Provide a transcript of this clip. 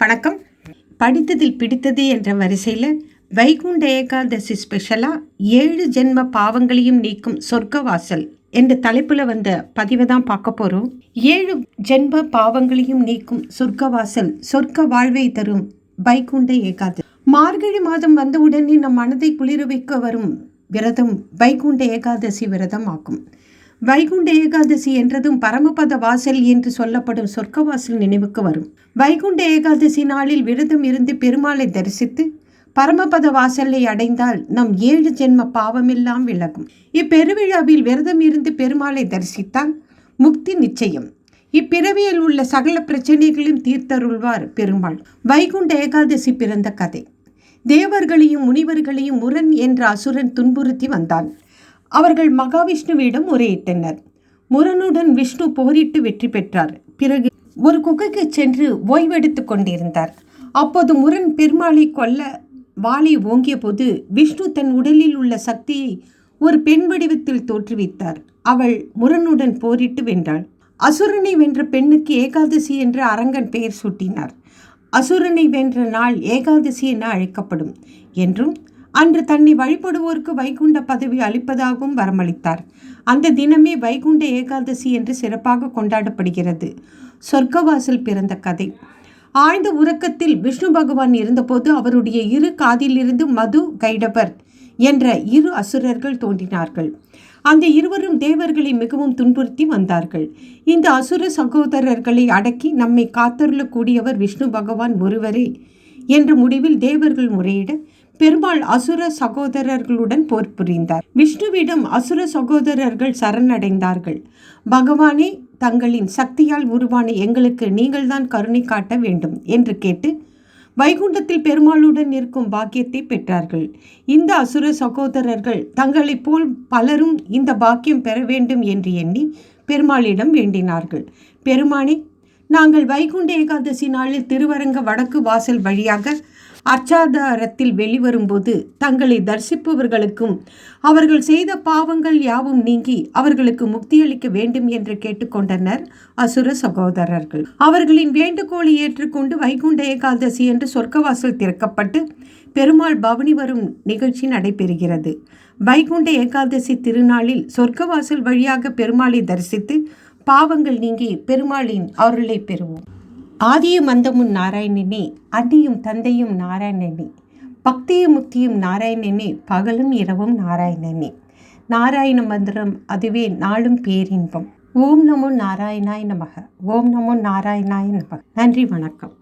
வணக்கம். படித்ததில் பிடித்தது என்ற வரிசையில் வைகுண்ட ஏகாதசி ஸ்பெஷலாக ஏழு ஜென்ம பாவங்களையும் நீக்கும் சொர்க்க வாசல் என்ற தலைப்பில் வந்த பதிவை தான் பார்க்க போகிறோம் ஏழு ஜென்ம பாவங்களையும் நீக்கும் சொர்க்க வாசல் சொர்க்க வாழ்வை தரும் வைகுண்ட ஏகாதசி. மார்கழி மாதம் வந்தவுடனே நம் மனதை குளிர வைக்க வரும் விரதம் வைகுண்ட ஏகாதசி விரதம் ஆகும். வைகுண்ட ஏகாதசி என்றதும் பரமபத வாசல் என்று சொல்லப்படும் சொர்க்க வாசல் நினைவுக்கு வரும். வைகுண்ட ஏகாதசி நாளில் விரதம் இருந்து பெருமாளை தரிசித்து பரமபத வாசலை அடைந்தால் நம் ஏழு ஜென்ம பாவமெல்லாம் விலகும். இப்பெருவிழாவில் விரதம் இருந்து பெருமாளை தரிசித்தால் முக்தி நிச்சயம். இப்பிறவியில் உள்ள சகல பிரச்சனைகளையும் தீர்த்தருள்வார் பெருமாள். வைகுண்ட ஏகாதசி பிறந்த கதை. தேவர்களையும் முனிவர்களையும் முரண் என்ற அசுரன் துன்புறுத்தி வந்தான். அவர்கள் மகாவிஷ்ணுவிடம் முறையிட்டனர். முரனுடன் விஷ்ணு போரிட்டு வெற்றி பெற்றார். பிறகு ஒரு குகைக்கு சென்று ஓய்வெடுத்துக் கொண்டிருந்தார். அப்போது முரண் பெருமாளை கொல்ல வாளை ஓங்கிய போது விஷ்ணு தன் உடலில் உள்ள சக்தியை ஒரு பெண் வடிவத்தில் தோற்றுவித்தார். அவள் முரனுடன் போரிட்டு வென்றாள். அசுரனை வென்ற பெண்ணுக்கு ஏகாதசி என்று அரங்கன் பெயர் சூட்டினார். அசுரனை வென்ற நாள் ஏகாதசி என அழைக்கப்படும் என்றும் அன்று தன்னை வழிபடுவோருக்கு வைகுண்ட பதவி அளிப்பதாகவும் வரமளித்தார். அந்த தினமே வைகுண்ட ஏகாதசி என்று சிறப்பாக கொண்டாடப்படுகிறது. சொர்க்கவாசல் பிறந்த கதை. ஆழ்ந்த உறக்கத்தில் விஷ்ணு பகவான் இருந்தபோது அவருடைய இரு காதிலிருந்து மது கைடபர் என்ற இரு அசுரர்கள் தோன்றினார்கள். அந்த இருவரும் தேவர்களை மிகவும் துன்புறுத்தி வந்தார்கள். இந்த அசுர சகோதரர்களை அடக்கி நம்மை காத்தருளக்கூடியவர் விஷ்ணு பகவான் ஒருவரே என்ற முடிவில் தேவர்கள் முறையிட பெருமாள் அசுர சகோதரர்களுடன் போர் புரிந்தார். விஷ்ணுவிடம் அசுர சகோதரர்கள் சரணடைந்தார்கள். பகவானே தங்களின் சக்தியால் உருவான எங்களுக்கு நீங்கள்தான் கருணை காட்ட வேண்டும் என்று கேட்டு வைகுண்டத்தில் பெருமாளுடன் இருக்கும் பாக்கியத்தை பெற்றார்கள். இந்த அசுர சகோதரர்கள் தங்களைப் போல் பலரும் இந்த பாக்கியம் பெற வேண்டும் என்று எண்ணி பெருமாளிடம் வேண்டினார்கள். பெருமானே நாங்கள் வைகுண்ட ஏகாதசி நாளில் திருவரங்க வடக்கு வாசல் வழியாக அச்சாதாரத்தில் வெளிவரும்போது தங்களை தரிசிப்பவர்களுக்கும் அவர்கள் செய்த பாவங்கள் யாவும் நீங்கி அவர்களுக்கு முக்தியளிக்க வேண்டும் என்று கேட்டுக்கொண்டனர் அசுர சகோதரர்கள். அவர்களின் வேண்டுகோளை ஏற்றுக்கொண்டு வைகுண்ட ஏகாதசி என்று சொர்க்கவாசல் திறக்கப்பட்டு பெருமாள் பவனி வரும் நிகழ்ச்சி நடைபெறுகிறது. வைகுண்ட ஏகாதசி திருநாளில் சொர்க்கவாசல் வழியாக பெருமாளை தரிசித்து பாவங்கள் நீங்கி பெருமாளின் அருளை பெறுவோம். ஆதியும் அந்தமும் நாராயணனே அடியும் தந்தையும் நாராயணனே பக்தியும் முக்தியும் நாராயணனே பகலும் இரவும் நாராயணனே. நாராயண மந்திரம் அதுவே நாளும் பேரின்பம். ஓம் நமோ நாராயணாய் நமக. ஓம் நமோ நாராயணாய் நமக. நன்றி வணக்கம்.